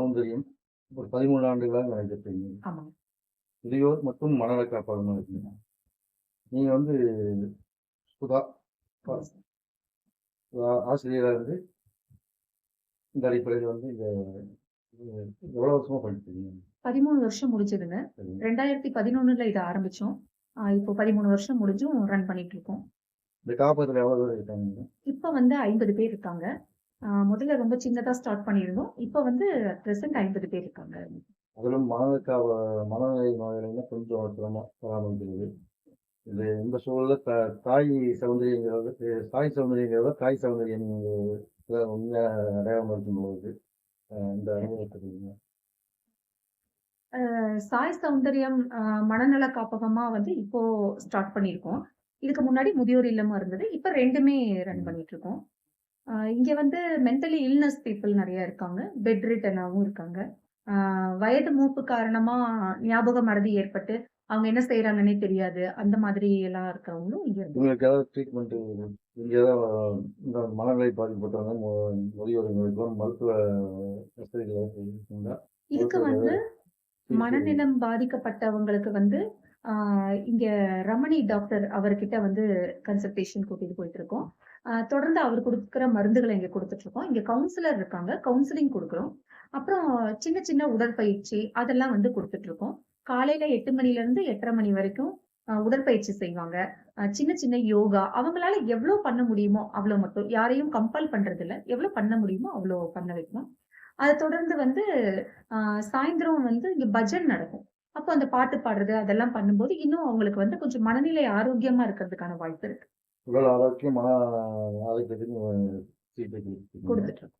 சௌந்தரியம் ஒரு பதிமூணு ஆண்டுகளாக நடைபெற்றீங்க ஆமாங்க. முதியோர் மற்றும் மனநல காப்பாளமாக இருக்கீங்க. நீங்க வந்து சுதா ஆ- ஆசிரியரா இருந்து இந்த அடிப்படையில் வந்து இந்த இது எவ்வளவு வருஷமா படிச்சிருக்கீங்க பதிமூணு வருஷம் முடிஞ்சதுங்க சரிங்க. ரெண்டாயிரத்தி பதினொன்னுல இதை ஆரம்பிச்சோம். ஆஹ் இப்போ பதிமூணு வருஷம் முடிஞ்சும் ரன் பண்ணிட்டு இருக்கோம். இந்த காப்பகத்தில் எவ்வளவு பேர் இருக்காங்க? இப்போ வந்து ஐம்பது பேர் இருக்காங்க. முதல்ல ரொம்ப சின்னதா ஸ்டார்ட் பண்ணியிருந்தோம். இப்போ வந்து ப்ரெசென்ட் ஐம்பது பேர் இருக்காங்க. அதிலும் மனநல காவ மனநிலை நோயாளிங்க கொஞ்சம் சிரமமா பராமரிக்கிறது இது இந்த சூழல்ல த தாய் சௌந்தரியங்கிறத தாய் சௌந்தரியங்கிறத தாய் சௌந்தரியம் உண்மையாக அடையாளம் இருக்கும்போது இந்த அனுபவத்தை சொல்லுங்க. ஆஹ் சாய் சௌந்தரியம் மனநல காப்பகமா வந்து இப்போ ஸ்டார்ட் பண்ணியிருக்கோம். இதுக்கு முன்னாடி முதியோர் இல்லமா இருந்தது. இப்போ ரெண்டுமே ரன் பண்ணிட்டு இருக்கோம். இங்க வந்து மென்டலி இல்னஸ் பீப்புள் நிறைய இருக்காங்க. பெட் ரிட்டனாகவும் இருக்காங்க. வயது மூப்பு காரணமா ஞாபக மறதி ஏற்பட்டு அவங்க என்ன செய்யறாங்கன்னே தெரியாது. அந்த மாதிரி எல்லாம் இருக்கிறவங்களும் இங்க இருந்து உங்களுக்கு ஏதாவது ட்ரீட்மெண்ட் இங்கே ஏதாவது இந்த மனநிலை பாதிக்கப்பட்டவங்க மு- முதியோர்களுக்கெல்லாம் மருத்துவ வசதிகள் இதுக்கு வந்து மனநிலம் பாதிக்கப்பட்டவங்களுக்கு வந்து இங்க ரமணி டாக்டர் அவர்கிட்ட வந்து கன்சல்டேஷன் கூட்டிட்டு போயிட்டு இருக்கோம். தொடர்ந்து அவர் கொடுக்குற மருந்துகளை இங்க கொடுத்துட்டு இருக்கோம் இங்க கவுன்சிலர் இருக்காங்க. கவுன்சிலிங் கொடுக்குறோம். அப்புறம் சின்ன சின்ன உடற்பயிற்சி அதெல்லாம் வந்து கொடுத்துட்டு இருக்கோம் காலையில எட்டு மணில இருந்து எட்டரை மணி வரைக்கும் உடற்பயிற்சி செய்வாங்க. சின்ன சின்ன யோகா. அவங்களால எவ்வளவு பண்ண முடியுமோ அவ்வளவு மட்டும். யாரையும் கம்பல் பண்றது இல்ல எவ்வளவு பண்ண முடியுமோ அவ்வளவு பண்ண வைக்கணும் அதை தொடர்ந்து வந்து சாயந்தரம் வந்து இங்க பஜன் நடக்கும். அப்போ அந்த பாட்டு பாடுறது அதெல்லாம் பண்ணும்போது இன்னும் அவங்களுக்கு வந்து கொஞ்சம் மனநிலை ஆரோக்கியமா இருக்கிறதுக்கான வாய்ப்பு இருக்கு. உடல் ஆரோக்கியம் மன ஆரோக்கியத்துக்கு சிகிச்சை இருக்கோம்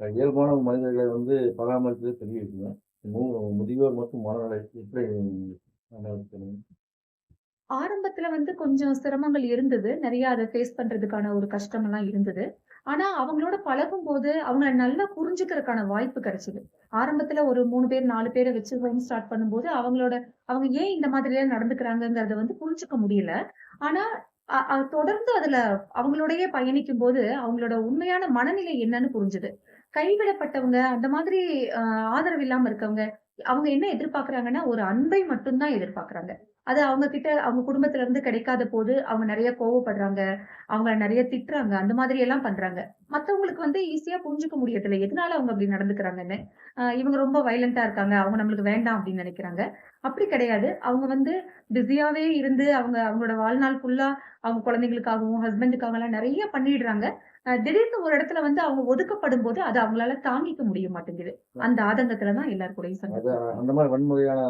இயல்பான மனிதர்களை வந்து பராமரிக்கிறது பெரிய விஷயம் முதியோர் மற்றும் மனநிலை எப்படி? ஆரம்பத்துல வந்து கொஞ்சம் சிரமங்கள் இருந்தது. நிறைய அதை ஃபேஸ் பண்றதுக்கான ஒரு கஷ்டம் எல்லாம் இருந்தது. ஆனா அவங்களோட பழகும் போது அவங்கள நல்லா புரிஞ்சுக்கிறதுக்கான வாய்ப்பு கிடைச்சது. ஆரம்பத்துல ஒரு மூணு பேர் நாலு பேரை வச்சு ஹோம் ஸ்டார்ட் பண்ணும்போது அவங்களோட அவங்க ஏன் இந்த மாதிரி எல்லாம் நடந்துக்கிறாங்கங்கறத வந்து புரிஞ்சுக்க முடியல. ஆனா தொடர்ந்து அதுல அவங்களோடய பயணிக்கும் போது அவங்களோட உண்மையான மனநிலை என்னன்னு புரிஞ்சுது. கைவிடப்பட்டவங்க அந்த மாதிரி ஆதரவு இல்லாம இருக்கவங்க அவங்க என்ன எதிர்பார்க்கறாங்கன்னா ஒரு அன்பை மட்டும்தான் எதிர்பார்க்கறாங்க. அது அவங்க கிட்ட அவங்க குடும்பத்துல இருந்து கிடைக்காத போது அவங்க நிறைய கோவப்படுறாங்க. அவங்க நிறைய திட்டுறாங்க. அந்த மாதிரி எல்லாம் பண்றாங்க. மத்தவங்களுக்கு வந்து ஈஸியா புரிஞ்சுக்க முடியறதில்ல. எதனால அவங்க அப்படி நடந்துக்கிறாங்கன்னு? இவங்க ரொம்ப வயலண்டா இருக்காங்க. அவங்க நம்மளுக்கு வேண்டாம் அப்படின்னு நினைக்கிறாங்க. அப்படி கிடையாது. அவங்க வந்து பிஸியாவே இருந்து அவங்க அவங்களோட வாழ்நாள் ஃபுல்லா அவங்க குழந்தைங்களுக்காகவும் ஹஸ்பண்டுக்காக எல்லாம் நிறைய பண்ணிடுறாங்க. திடீர்னு ஒரு இடத்துல வந்து அவங்க ஒதுக்கப்படும் போது அது அவங்களால தாங்கிக்க முடிய மாட்டேங்குது. அந்த ஆதங்கத்துலதான் எல்லாரும் கூடயும் சண்டை அது அந்த மாதிரி வன்முறையான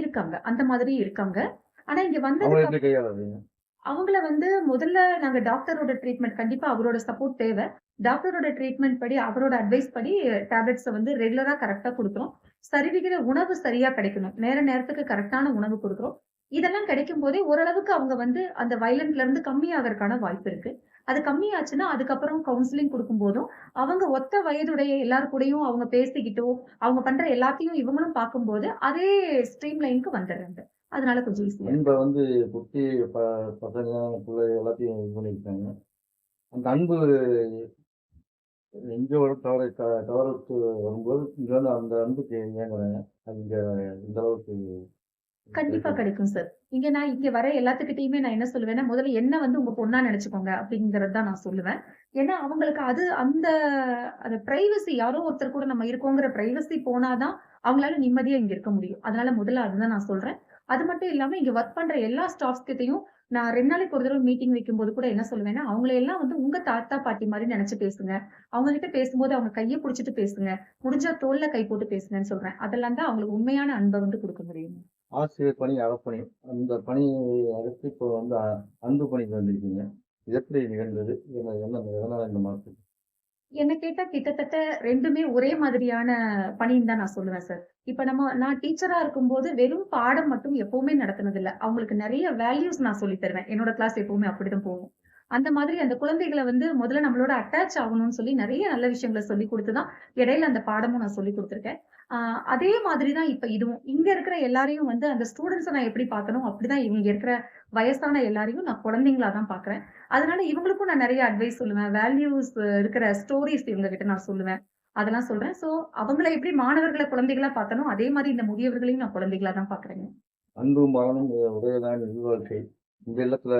இருக்காங்க. அந்த மாதிரி இருக்காங்க. ஆனா இங்க கையாளுறீங்க அவங்கள வந்து முதல்ல நாங்க டாக்டரோட ட்ரீட்மெண்ட் கண்டிப்பா அவரோட சப்போர்ட் தேவை. டாக்டரோட ட்ரீட்மெண்ட் படி அவரோட அட்வைஸ் படி டேப்லெட்ஸை வந்து ரெகுலரா கரெக்டா கொடுக்குறோம் சரிவிகித உணவு சரியா கிடைக்கணும். நேர நேரத்துக்கு கரெக்டான உணவு கொடுக்குறோம் இதெல்லாம் கிடைக்கும் போதே ஓரளவுக்கு அவங்க வந்து அந்த வயலண்ட்ல இருந்து கம்மியாகறதுக்கான வாய்ப்பு இருக்கு. அது கம்மியாச்சுன்னா அதுக்கப்புறம் கவுன்சிலிங் கொடுக்கும் போதும் அவங்க ஒத்த வயதுடைய எல்லாருக்கூடையும் கூடயும் அவங்க பேசிக்கிட்டோ அவங்க பண்ற எல்லாத்தையும் இவங்களும் பார்க்கும்போது அதே ஸ்ட்ரீம் லைனுக்கு வந்துடுறாங்க. அதனால கொஞ்சம் ஈஸியா அன்பை வந்து குட்டி ப பசங்க பிள்ளை எல்லாத்தையும் இது பண்ணியிருக்காங்க. அந்த அன்பு எங்கே வர தவறு தவறுக்கு வரும்போது இங்கே வந்து அந்த அன்புக்கு ஏங்குறாங்க. அது இங்கே இந்த அளவுக்கு கண்டிப்பா கிடைக்கும் சார். இங்க நான் இங்க வர எல்லாத்துக்கிட்டையுமே நான் என்ன சொல்லுவேன்னா முதல்ல என்ன வந்து உங்க பொண்ணா நினைச்சுக்கோங்க அப்படிங்கறது தான் நான் சொல்லுவேன். ஏன்னா அவங்களுக்கு அது அந்த அந்த பிரைவசி யாரோ ஒருத்தர் கூட நம்ம இருக்கோங்கிற பிரைவசி போனாதான் அவங்களால நிம்மதியா இங்க இருக்க முடியும். அதனால முதல்ல அதுதான் நான் சொல்றேன். அது மட்டும் இல்லாம இங்க ஒர்க் பண்ற எல்லா ஸ்டாஃப்ஸ் கிட்டையும் நான் ரெண்டு நாளைக்கு ஒரு தடவை மீட்டிங் வைக்கும்போது கூட என்ன சொல்லுவேன்னா அவங்கள எல்லாம் வந்து உங்க தாத்தா பாட்டி மாதிரி நினைச்சு பேசுங்க. அவங்க கிட்ட பேசும்போது அவங்க கையை பிடிச்சிட்டு பேசுங்க. முடிஞ்சா தோல்ல கை போட்டு பேசுங்கன்னு சொல்றேன். அதெல்லாம் தான் அவங்களுக்கு உண்மையான அன்பை வந்து கொடுக்க முடியும். ஆசிரியர் பணி அறப்பணி. அந்த பணி அடுத்து இப்போ வந்து அன்பு பணிக்கு வந்திருக்கீங்க எப்படி நிகழ்ந்தது. என்ன எதனால இந்த மாற்றம்? என்ன கேட்டா கிட்டத்தட்ட ரெண்டுமே ஒரே மாதிரியான பணின்னு தான் நான் சொல்லுவேன் சார். இப்ப நம்ம நான் டீச்சரா இருக்கும்போது வெறும் பாடம் மட்டும் எப்பவுமே நடத்தினது இல்லை அவங்களுக்கு நிறைய வேல்யூஸ் நான் சொல்லி தருவேன். என்னோட கிளாஸ் எப்பவுமே அப்படிதான் போகும். அந்த மாதிரி அந்த குழந்தைகளை வந்து முதல்ல நம்மளோட அட்டாச் ஆகணும்னு சொல்லி நிறைய நல்ல விஷயங்களை சொல்லி கொடுத்துதான் இடையில அந்த பாடமும் நான் சொல்லி கொடுத்துருக்கேன். ஆஹ் அதே மாதிரி தான் இப்ப இதுவும். இங்க இருக்கிற எல்லாரையும் வந்து அந்த ஸ்டூடெண்ட்ஸை நான் எப்படி பார்க்கணும்? அப்படிதான் இவங்க இருக்கிற வயசான எல்லாரையும் நான் குழந்தைங்களா தான் பாக்குறேன் அதனால இவங்களுக்கும் நான் நிறைய அட்வைஸ் சொல்லுவேன். வேல்யூஸ் இருக்கிற ஸ்டோரிஸ் இவங்க கிட்ட நான் சொல்லுவேன். அதெல்லாம் சொல்றேன். சோ அவங்கள எப்படி மாணவர்களை குழந்தைகளா பார்த்தனோ அதே மாதிரி இந்த முதியவர்களையும் நான் குழந்தைகளா தான் பாக்குறேங்க அன்பும் மரணம் உடையதான் வாழ்க்கை இந்த இல்லத்துல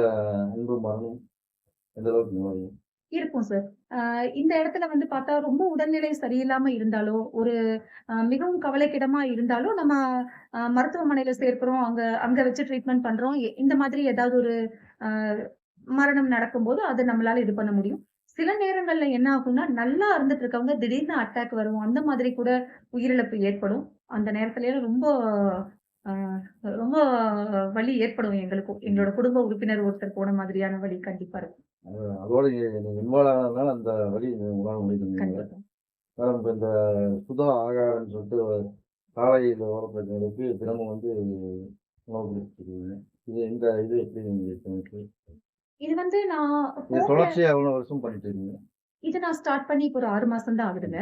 அன்பும் மரணம் எந்த அளவுக்கு இருக்கும் சார் ஆஹ் இந்த இடத்துல வந்து பார்த்தா ரொம்ப உடல்நிலை சரியில்லாம இருந்தாலோ ஒரு மிகவும் கவலைக்கிடமா இருந்தாலோ நம்ம மருத்துவமனையில சேர்க்கிறோம் அங்க அங்க வச்சு ட்ரீட்மெண்ட் பண்றோம் இந்த மாதிரி ஏதாவது ஒரு மரணம் நடக்கும்போது அதை நம்மளால இது பண்ண முடியும். சில நேரங்கள்ல என்ன ஆகும்னா நல்லா இருந்துட்டு இருக்கவங்க திடீர்னு அட்டாக் வரும். அந்த மாதிரி கூட உயிரிழப்பு ஏற்படும். அந்த நேரத்துல ரொம்ப ரொம்ப வலி ஏற்படும் எங்களுக்கும் எங்களோட குடும்ப உறுப்பினர் ஒருத்தர் போன மாதிரியான வலி கண்டிப்பா இருக்கும். அது- அதோட இன்வால்வ் ஆனதுனால அந்த வழி உணர கண்டிப்பா. மேடம் இப்ப இந்த சுதா ஆகாரம்னு சொல்லிட்டு காலையில் ஓரப்படுறவங்களுக்கு தினமும் வந்து உணவு கொடுத்துருக்கீங்க. இது இந்த இது எப்படி நீங்க பண்ணிட்டு இது வந்து நான் இது home ல- தொடர்ச்சியா எவ்வளவு வருஷம் பண்ணிட்டு இருக்கீங்க? இது நான் ஸ்டார்ட் பண்ணி இப்போ ஒரு ஆறு மாசம் தான் ஆகுதுங்க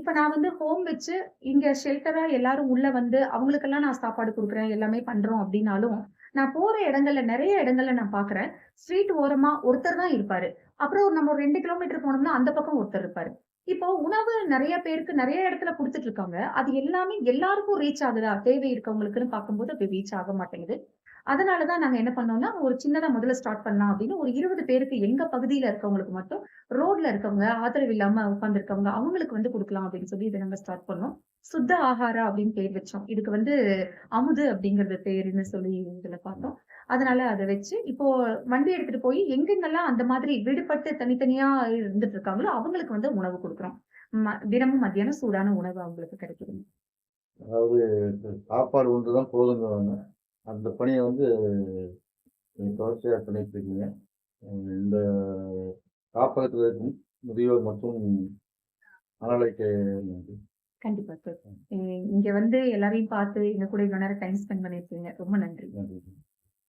இப்ப நான் வந்து ஹோம் வச்சு இங்க ஷெல்டரா எல்லாரும் உள்ள வந்து அவங்களுக்கெல்லாம் நான் சாப்பாடு கொடுக்குறேன் எல்லாமே பண்றோம் அப்படின்னாலும் நான் போற இடங்கள்ல நிறைய இடங்கள்ல நான் பாக்குறேன். ஸ்ட்ரீட் ஓரமா ஒருத்தர் தான் இருப்பாரு. அப்புறம் நம்ம ஒரு ரெண்டு கிலோமீட்டர் போனோம்னா அந்த பக்கம் ஒருத்தர் இருப்பாரு. இப்போ உணவு நிறைய பேருக்கு நிறைய இடத்துல கொடுத்துட்டு இருக்காங்க. அது எல்லாமே எல்லாருக்கும் ரீச் ஆகுதா? தேவை இருக்கவங்களுக்குன்னு பார்க்கும்போது அப்படி ரீச் ஆக மாட்டேங்குது. அதனாலதான் நாங்க என்ன பண்ணோம்னா ஒரு சின்னதா முதல்ல ஸ்டார்ட் பண்ணலாம் அப்படின்னு ஒரு இருபது பேருக்கு எங்க பகுதியில இருக்கவங்களுக்கு மட்டும் ரோட்ல இருக்கவங்க ஆதரவு இல்லாம உட்கார்ந்துருக்கவங்க அவங்களுக்கு வந்து கொடுக்கலாம் அப்படின்னு சொல்லி இதை நாங்க ஸ்டார்ட் பண்ணோம். சுத்த ஆகாரா அப்படின்னு பேர் வச்சோம். இதுக்கு வந்து அமுது அப்படிங்கறது பேருன்னு சொல்லி இதுல பார்த்தோம். அதனால அதை வச்சு இப்போ வண்டி எடுத்துட்டு போய் எங்கெங்கெல்லாம் அந்த மாதிரி விடுபட்டு தனித்தனியா இருந்துட்டு இருக்காங்களோ அவங்களுக்கு வந்து உணவு கொடுக்குறோம். தினமும் மத்தியானம் சூடான உணவு அவங்களுக்கு கிடைக்குது அதாவது சாப்பாடு ஒன்றுதான் போதுங்கிறாங்க அந்த பணியை வந்து தொடர்ச்சியாக பண்ணிட்டு இருக்கீங்க இந்த காப்பகத்தில் இருக்கும் முதியோர் மற்றும் அறநிலைக்கு நன்றி. கண்டிப்பா சார். இங்க வந்து எல்லாரையும் பார்த்து எங்க கூட இவ்வளவு நேரம் டைம் ஸ்பெண்ட் பண்ணிருக்கீங்க ரொம்ப நன்றி.